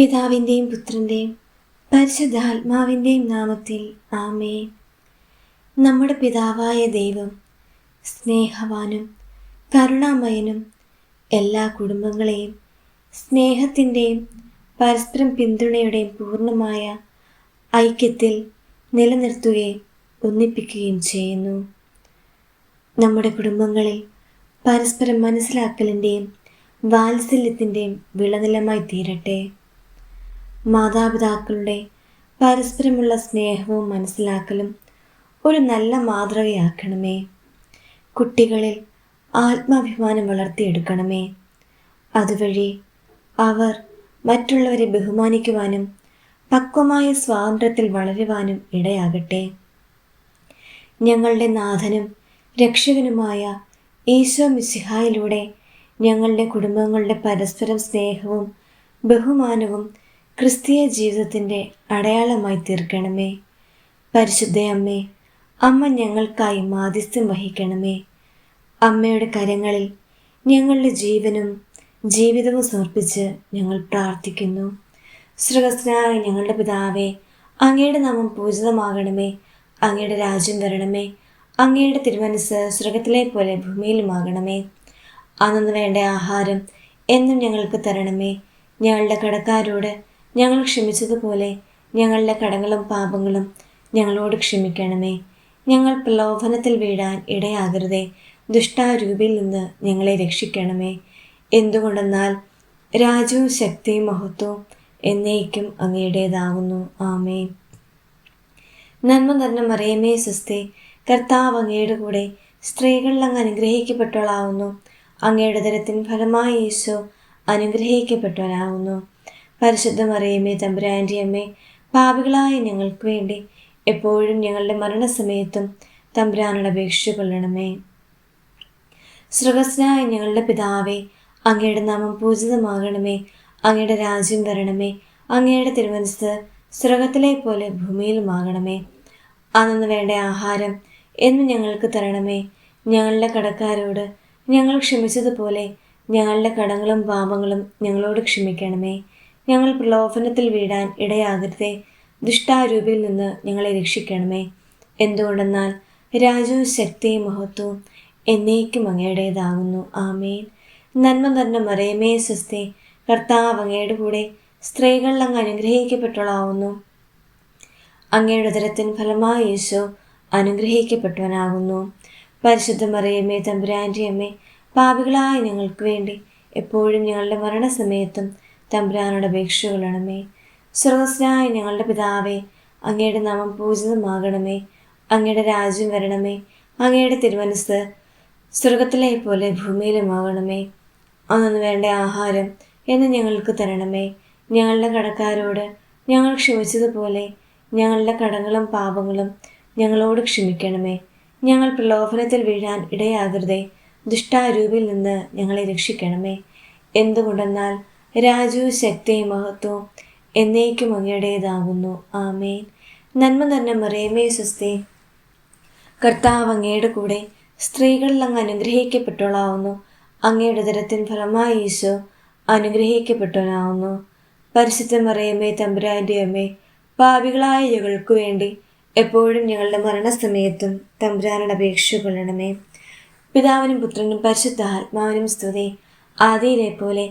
പിതാവിന്റെയും പുത്രന്റെയും പരിശുദ്ധാത്മാവിന്റെയും നാമത്തിൽ ആമേ നമ്മുടെ പിതാവായ ദൈവം സ്നേഹവാനും കരുണാമയനും എല്ലാ കുടുംബങ്ങളെയും സ്നേഹത്തിന്റെയും പരസ്പരം പിന്തുണയുടെയും പൂർണമായ ഐക്യത്തിൽ നിലനിർത്തുകയും ഒന്നിപ്പിക്കുകയും ചെയ്യുന്നു. നമ്മുടെ കുടുംബങ്ങളിൽ പരസ്പരം മനസ്സിലാക്കലിന്റെയും വാത്സല്യത്തിന്റെയും വിളനിലമായി തീരട്ടെ. മാതാപിതാക്കളുടെ പരസ്പരമുള്ള സ്നേഹവും മനസ്സിലാക്കലും ഒരു നല്ല മാതൃകയാക്കണമേ. കുട്ടികളിൽ ആത്മാഭിമാനം വളർത്തിയെടുക്കണമേ. അതുവഴി അവർ മറ്റുള്ളവരെ ബഹുമാനിക്കുവാനും പക്വമായ സ്വാതന്ത്ര്യത്തിൽ വളരുവാനും ഇടയാകട്ടെ. ഞങ്ങളുടെ നാഥനും രക്ഷകനുമായ ഈശോ മിസിഹായിലൂടെ ഞങ്ങളുടെ കുടുംബങ്ങളുടെ പരസ്പരം സ്നേഹവും ബഹുമാനവും ക്രിസ്തീയ ജീവിതത്തിന്റെ അടയാളമായി തീർക്കണമേ. പരിശുദ്ധയമ്മേ അമ്മ ഞങ്ങൾക്കായി മാധ്യസ്ഥം വഹിക്കണമേ. അമ്മയുടെ കരങ്ങളിൽ ഞങ്ങളുടെ ജീവനും ജീവിതവും സമർപ്പിച്ച് ഞങ്ങൾ പ്രാർത്ഥിക്കുന്നു. സൃഗസ്നായ ഞങ്ങളുടെ പിതാവേ അങ്ങയുടെ നാമം പൂജിതമാകണമേ. അങ്ങയുടെ രാജ്യം വരണമേ. അങ്ങയുടെ തിരുമനസ് സ്വർഗത്തിലെ പോലെ ഭൂമിയിലുമാകണമേ. അന്നു വേണ്ട ആഹാരം എന്നും ഞങ്ങൾക്ക് തരണമേ. ഞങ്ങളുടെ കടക്കാരോട് ഞങ്ങൾ ക്ഷമിച്ചതുപോലെ ഞങ്ങളുടെ കടങ്ങളും പാപങ്ങളും ഞങ്ങളോട് ക്ഷമിക്കണമേ. ഞങ്ങൾ പ്രലോഭനത്തിൽ വീഴാൻ ഇടയാകരുതേ. ദുഷ്ടാരൂപിയിൽ നിന്ന് ഞങ്ങളെ രക്ഷിക്കണമേ. എന്തുകൊണ്ടെന്നാൽ രാജവും ശക്തിയും മഹത്വവും എന്നേക്കും അങ്ങയുടേതാകുന്നു. ആമേ നന്മ തന്നെ മറിയമേ സുസ്തി കർത്താവ് അങ്ങയുടെ കൂടെ സ്ത്രീകളിൽ അങ്ങ് അനുഗ്രഹിക്കപ്പെട്ടവളാവുന്നു. അങ്ങയുടെ തരത്തിൻ ഫലമായി യേശു അനുഗ്രഹിക്കപ്പെട്ടവനാവുന്നു. പരിശുദ്ധ മറിയമ്മേ തമ്പുരാന്റെ അമ്മേ പാപികളായ ഞങ്ങൾക്ക് വേണ്ടി എപ്പോഴും ഞങ്ങളുടെ മരണസമയത്തും തമ്പുരാനോട് അപേക്ഷിച്ചു കൊള്ളണമേ. സൃഗസ്നായ ഞങ്ങളുടെ പിതാവേ അങ്ങയുടെ നാമം പൂജിതമാകണമേ അങ്ങയുടെ രാജ്യം വരണമേ അങ്ങയുടെ തിരുമനസ് സ്രഗത്തിലെ പോലെ ഭൂമിയിലുമാകണമേ. അന്നു വേണ്ട ആഹാരം എന്ന് ഞങ്ങൾക്ക് തരണമേ ഞങ്ങളുടെ കടക്കാരോട് ഞങ്ങൾ ക്ഷമിച്ചതുപോലെ ഞങ്ങളുടെ കടങ്ങളും പാപങ്ങളും ഞങ്ങളോട് ക്ഷമിക്കണമേ. ഞങ്ങൾ പ്രലോഭനത്തിൽ വീഴാൻ ഇടയാകരുതേ. ദുഷ്ടാരൂപിയിൽ നിന്ന് ഞങ്ങളെ രക്ഷിക്കണമേ. എന്തുകൊണ്ടെന്നാൽ രാജു ശക്തിയും മഹത്വവും എന്നേക്കും അങ്ങയുടേതാകുന്നു. ആമേൻ. നന്മ തന്നെ മറയമേ സ്വസ്തി കർത്താവ് അങ്ങയുടെ കൂടെ സ്ത്രീകളിൽ അങ്ങ് അനുഗ്രഹിക്കപ്പെട്ടവളാവുന്നു. അങ്ങയുടെ ഉദരത്തിന് ഫലമായി യേശു അനുഗ്രഹിക്കപ്പെട്ടവനാകുന്നു. പരിശുദ്ധ മറിയമ്മേ തമ്പുരാന്റെ അമ്മേ പാപികളായ ഞങ്ങൾക്ക് വേണ്ടി എപ്പോഴും ഞങ്ങളുടെ മരണസമയത്തും തമ്പുരാനോട് അപേക്ഷകളണമേ. സ്രോതസ്നായ ഞങ്ങളുടെ പിതാവേ അങ്ങയുടെ നാമം പൂജിതമാകണമേ. അങ്ങയുടെ രാജ്യം വരണമേ. അങ്ങയുടെ തിരുമനസ് സ്വർഗത്തിലെ പോലെ ഭൂമിയിലുമാകണമേ. അന്നു വേണ്ട ആഹാരം എന്ന് ഞങ്ങൾക്ക് തരണമേ. ഞങ്ങളുടെ കടക്കാരോട് ഞങ്ങൾ ക്ഷമിച്ചതുപോലെ ഞങ്ങളുടെ കടങ്ങളും പാപങ്ങളും ഞങ്ങളോട് ക്ഷമിക്കണമേ. ഞങ്ങൾ പ്രലോഭനത്തിൽ വീഴാൻ ഇടയാകരുതേ. ദുഷ്ടാരൂപിൽ നിന്ന് ഞങ്ങളെ രക്ഷിക്കണമേ. എന്തുകൊണ്ടെന്നാൽ രാജു ശക്തി മഹത്വം എന്നേക്കും അങ്ങയുടേതാകുന്നു. ആമേൻ. നന്മ തന്നെ മറിയമേ സ്വസ്തി. കർത്താവ് അങ്ങയുടെ കൂടെ സ്ത്രീകളിൽ അങ്ങ് അനുഗ്രഹിക്കപ്പെട്ടോളാവുന്നു അങ്ങയുടെ ദരത്തിൻ ഫലമായി ഈശോ അനുഗ്രഹിക്കപ്പെട്ടവനാവുന്നു. പരിശുദ്ധ മറിയമ്മേ തമ്പുരാന്റെ അമ്മേ പാവികളായ ഞങ്ങൾക്ക് വേണ്ടി എപ്പോഴും ഞങ്ങളുടെ മരണസമയത്തും തമ്പുരാനോട് അപേക്ഷ കൊള്ളണമേ. പിതാവിനും പുത്രനും പരിശുദ്ധ ആത്മാവിനും സ്തുതി. ആദിയിലെ പോലെ